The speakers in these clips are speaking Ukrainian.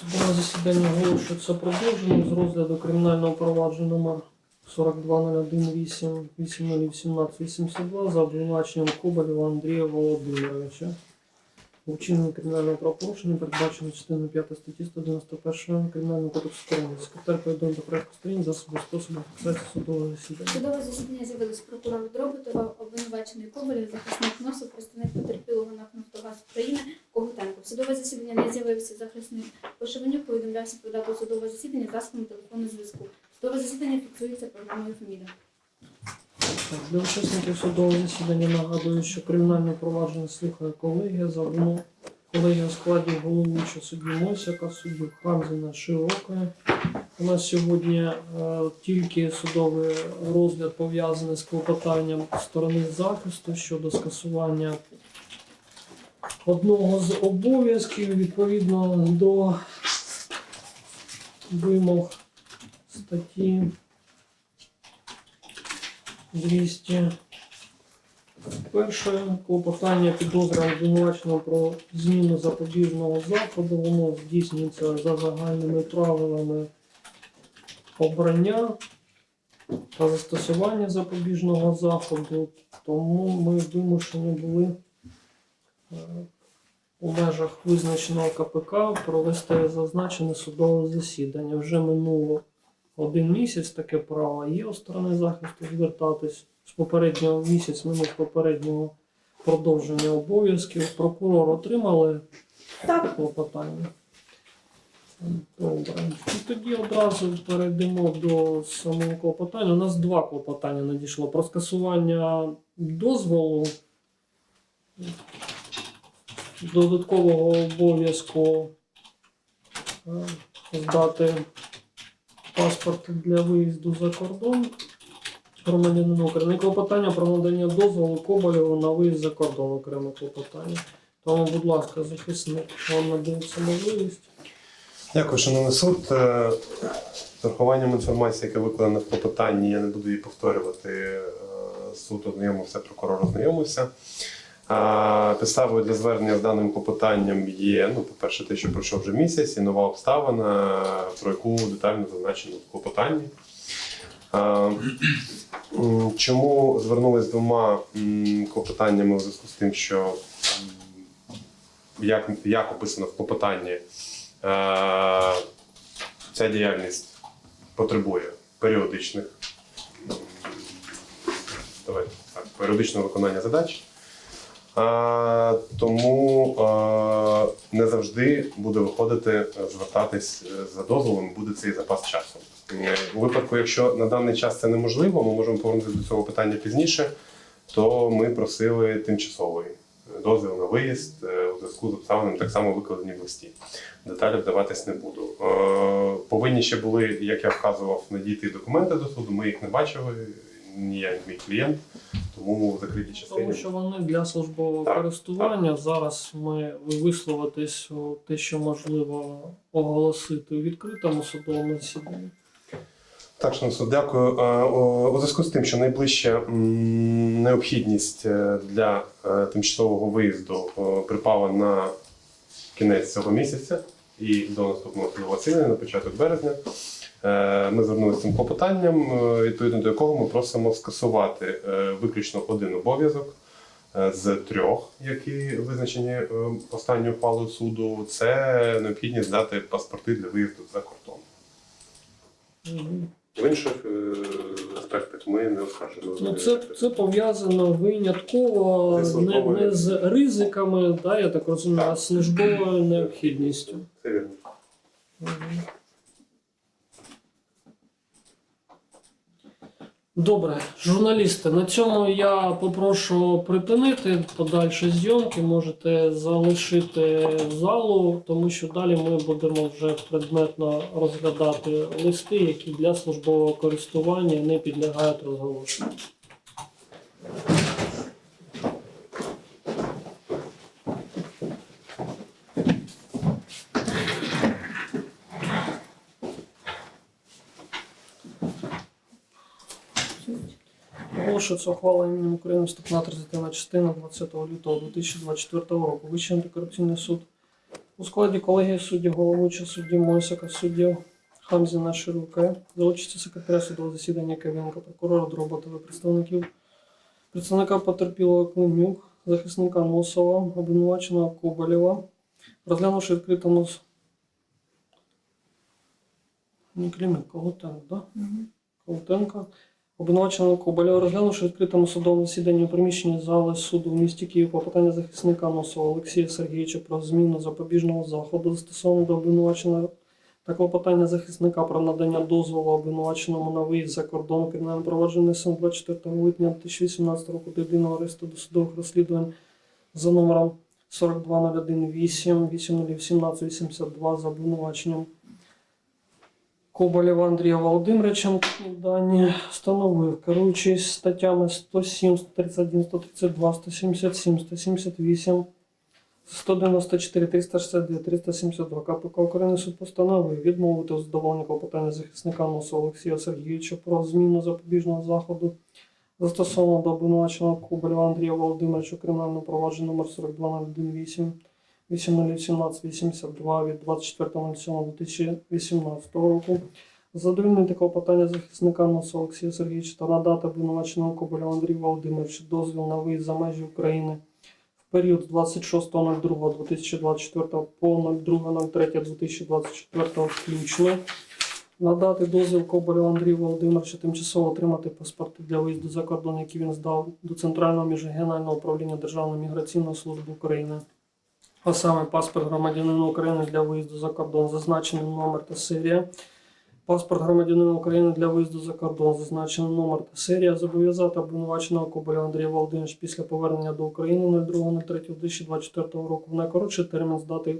Судове засідання оголошується продовженим з розгляду кримінального провадження номер 42018 801882 за обвинуваченням Коболєва Андрія Володимировича. У вчиненні кримінального правопорушення передбачено частиною 5 статті 191 Кримінального кодексу України. Секретар повідомив до проекту сторін засоби способу фіксації судового засідання. Судове засідання з'явились прокурор Дроботова, обвинувачений Ковалів, захисник НОСу, представник потерпілого НАК «Нафтогаз України Когутенко. Судове засідання не з'явився захисник Пошевенюк, повідомлявся про дату судового засідання засобами телефонного зв'язку. Судове засідання фіксується програмою Феміда. Для учасників судового засідання нагадую, що кримінальне провадження слухає колегія за вину колегія у складі головуючого судді Мосяка, судді Хамзіна Широкої. У нас сьогодні е, тільки судовий розгляд пов'язаний з клопотанням сторони захисту щодо скасування одного з обов'язків відповідно до вимог статті 200. Перше клопотання підозри обвинуваченого про зміну запобіжного заходу. Воно здійснюється за загальними правилами обрання та застосування запобіжного заходу. Тому ми вимушені були е, у межах визначеного КПК провести зазначене судове засідання. Вже минуло один місяць таке право є у сторони захисту звертатись. З попереднього місяць минув попереднього продовження обов'язків. Прокурор отримали Так. клопотання. Добре. І тоді одразу перейдемо до самого клопотання. У нас два клопотання надійшло про скасування дозволу додаткового обов'язку е, здати паспорт для виїзду за кордон громадянину України. І клопотання про надання дозволу Коболєву на виїзд за кордон окреме клопотання. Тому, будь ласка, захисник, вам надається можливість. Дякую, шановний суд. Е, З урахуванням інформації, яка викладена в клопотанні, я не буду її повторювати. Е, Суд ознайомився, прокурор ознайомився. Підставою для звернення з даним клопотанням є, ну, по-перше, те, що пройшов вже місяць, і нова обставина, про яку детально зазначено в клопотанні. Чому звернулись двома клопотаннями у зв'язку з тим, що як, як описано в клопотанні, ця діяльність потребує періодичних давайте, так, періодичного виконання задач. А, тому а, не завжди буде виходити е, звертатись е, за дозволом, буде цей запас часу. Е, У випадку, якщо на даний час це неможливо, ми можемо повернутися до цього питання пізніше, то ми просили тимчасовий дозвіл на виїзд е, у зв'язку з обставинами так само викладені в листі. Деталі вдаватись не буду. Е, Повинні ще були, як я вказував, надійти документи до суду. Ми їх не бачили, ні я, ні мій клієнт, тому в закритій частині. Тому що вони для службового Так, користування. Зараз ми висловитись у те, що можливо оголосити у відкритому судовому засіданні. Так, суд, дякую. Е, У зв'язку з тим, що найближча необхідність е, для е, тимчасового виїзду припала на кінець цього місяця і до наступного засідання на початок березня. Е, Ми звернулися цим клопотанням, е, відповідно до якого ми просимо скасувати е, виключно один обов'язок з трьох, які визначені останньою ухвалою суду. Це необхідність здати паспорти для виїзду за кордон. В інших аспектах ми не оскаржуємо. Ну, це, це пов'язано винятково не, не з ризиками, да, я так розумію, а службовою необхідністю. Це вірно. Добре, журналісти, на цьому я попрошу припинити подальші зйомки. Можете залишити залу, тому що далі ми будемо вже предметно розглядати листи, які для службового користування не підлягають розголошенню. Оголошується ухвала іменем України вступна 31 частина 20 лютого 2024 року. Вищий антикорупційний суд У складі колегії судді головуюча судді Мойсака, судді Хамзіна Шируке, за участі секретаря судового засідання Кавенка, прокурора Дроботова, представників представника потерпілого Климюк, захисника Носова, обвинуваченого Коболєва, розглянувши відкритому не Климюк, Колотенко, да? Колотенко. Обвинуваченого Коболєва, розглянувши відкритому судовому засіданні у приміщенні зали суду в місті Київ попитання захисника Носова Олексія Сергійовича про зміну запобіжного заходу застосовано до обвинуваченого та клопотання захисника про надання дозволу обвинуваченому на виїзд за кордон кримінальне провадження СН 24 липня 2018 року до єдиного арешту досудових розслідувань за номером 42018 8017 82 за обвинуваченням Коболєва Андрія Володимировича дані встановив, керуючись статтями 107, 131, 132, 177, 178, 194, 362, 372 КПК України суд постановив відмовити у задоволенні клопотання захисника Носу Олексія Сергійовича про зміну запобіжного заходу застосовано до обвинуваченого Коболєва Андрія Володимировича у кримінальному провадженні номер 42018 8017 82 від 24.07.2018 року. Задовольнити клопотання захисника Носа Олексія Сергійовича та надати обвинуваченому Коболєву Андрію Володимировичу дозвіл на виїзд за межі України в період з 26.02.2024 по 02.03.2024 включно. Надати дозвіл Коболєву Андрію Володимировичу тимчасово отримати паспорти для виїзду за кордон, які він здав до Центрального міжрегіонального управління Державної міграційної служби України. А саме паспорт громадянина України для виїзду за кордон, зазначений номер та серія. Паспорт громадянина України для виїзду за кордон, зазначений номер та серія. Зобов'язати обвинуваченого Коболя Андрія Володимировича після повернення до України 02.03.2024 року в найкоротший термін здати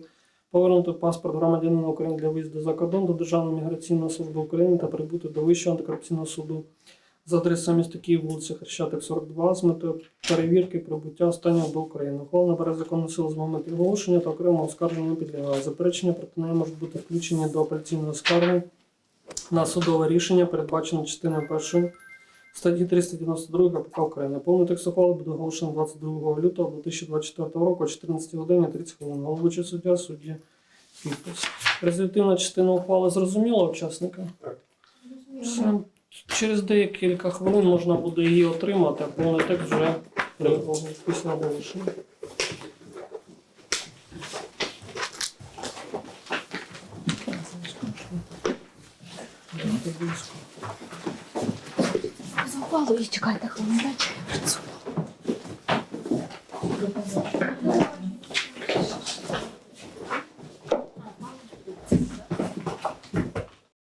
повернути паспорт громадянина України для виїзду за кордон до Державної міграційної служби України та прибути до Вищого антикорупційного суду за адресою міста Київ, вулиця Хрещатик, 42 з метою перевірки прибуття останнього до України. Ухвала набере законну силу з моменту оголошення та окремо оскарження не підлягає. Заперечення проти неї можуть бути включені до апеляційного скарги на судове рішення, передбачене частиною першої статті 392 КПК України. Повний текст ухвали буде оголошено 22 лютого 2024 року о 14 годині 30 хвилин. Головуючий суддя, судді підпис. Результативна частина ухвали зрозуміла учасника? Все. Через декілька хвилин можна буде її отримати, а повний текст вже після оголошення. За ухвалою чекайте хвилин.